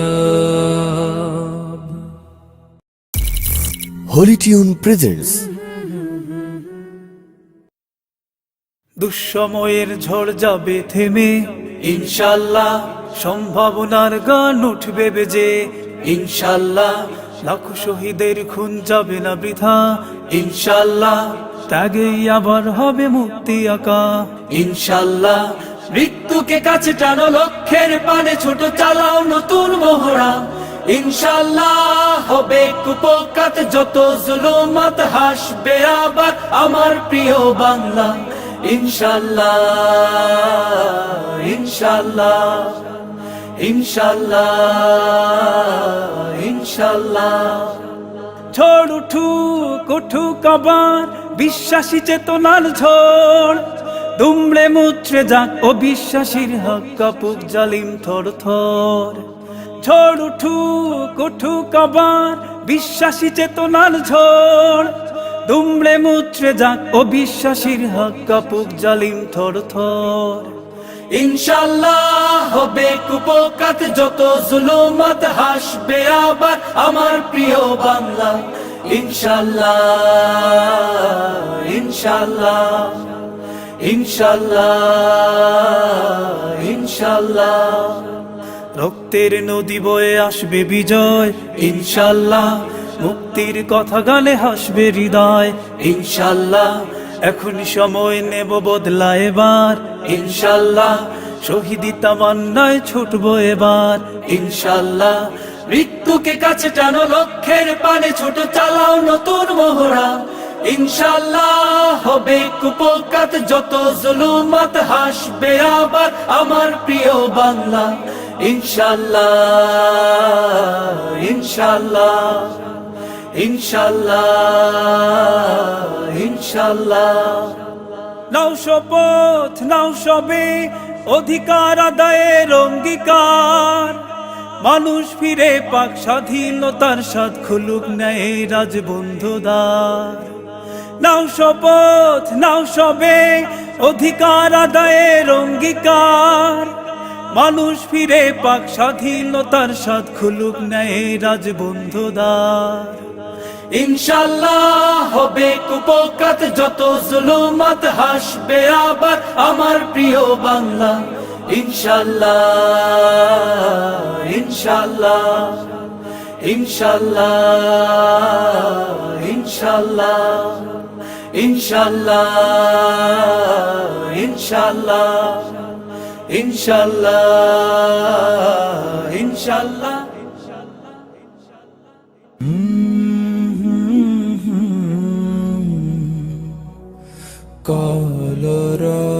কালরাব holy tune presents দুঃসময়ের ঝড় যাবে থেমে ইনশাল্লাহ সম্ভাবনার গান উঠবে বেজে ইনশাল্লাহ লাখো শহীদের খুন যাবে না বৃথা ইনশাল্লাহ ত্যাগেই আবার হবে মুক্তি আঁকা। ইনশাল্লাহ মৃত্যুকে কাছে টানো লক্ষ্যের পানে ছোট চালাও নতুন মোহরা। ইনশাল্লাহ হবে কুপকাত যত জুলুমাত হাসবে আবার আমার প্রিয় বাংলা। ইনশাল্লাহ ইনশাল্লাহ ইনশাল্লাহ ইনশাল্লাহ। ঝড় উঠুক উঠুক আবার বিশ্বাসী চেতনার ঝড় দুমড়ে মুচড়ে যাক অবিশ্বাসীর হক কাপুক জালিম থর থর। ঝড় উঠুক উঠুক আবার বিশ্বাসী চেতনার ঝড় দুমড়ে মুচড়ে যাক অবিশ্বাসীর হক কাপুক জালিম থর থর। ইনশাল্লাহ হবে কুপকাত, যত জুলুমাত হাসবে আবার আমার প্রিয় বাংলা। ইনশাল্লাহ ইনশাল্লাহ ইনশাল্লাহ ইনশাল্লাহ। রক্তের নদী বয়ে আসবে বিজয়, ইনশাল্লাহ। মুক্তির কথা গালে হাসবে হৃদয়, ইনশাল্লাহ। এখন সময় নেব বদলা এবার, ইনশাল্লাহ। শহীদি তামান্নায় ছুটবো এবার, ইনশাল্লাহ। মৃত্যুকে কাছে টানো, লক্ষ্যের পানে ছোট চালাও নতুন মোহরা। ইনশাল্লাহ হবে কুপকাত, যত জুলুমাত হাসবে আবার আমার প্রিয় বাংলা। ইনশাল্লাহ ইনশাল্লাহ ইনশাল্লাহ ইনশাল্লাহ নাও শপথ নাও সবে অধিকার আদায়ের অঙ্গীকার। মানুষ ফিরে পাক স্বাধীনতার স্বাদ খুলুক নেয় রাজবন্ধুদার। নাও শপথ, নাও সবে, অধিকার আদায়ের অঙ্গীকার। মানুষ ফিরে পাক স্বাধীনতার স্বাদ খুলুক নেয় রাজবন্ধুদার। ইনশাল্লাহ হবে কুপকাত, যত জুলুমাত হাসবে আবার আমার প্রিয় বাংলা ইনশাল্লাহ ইনশাল্লাহ ইনশাল্লাহ ইনশাল্লাহ ইনশাল্লাহ ইনশাল্লাহ ইনশাল্লাহ ইনশাল্লাহ কালরাব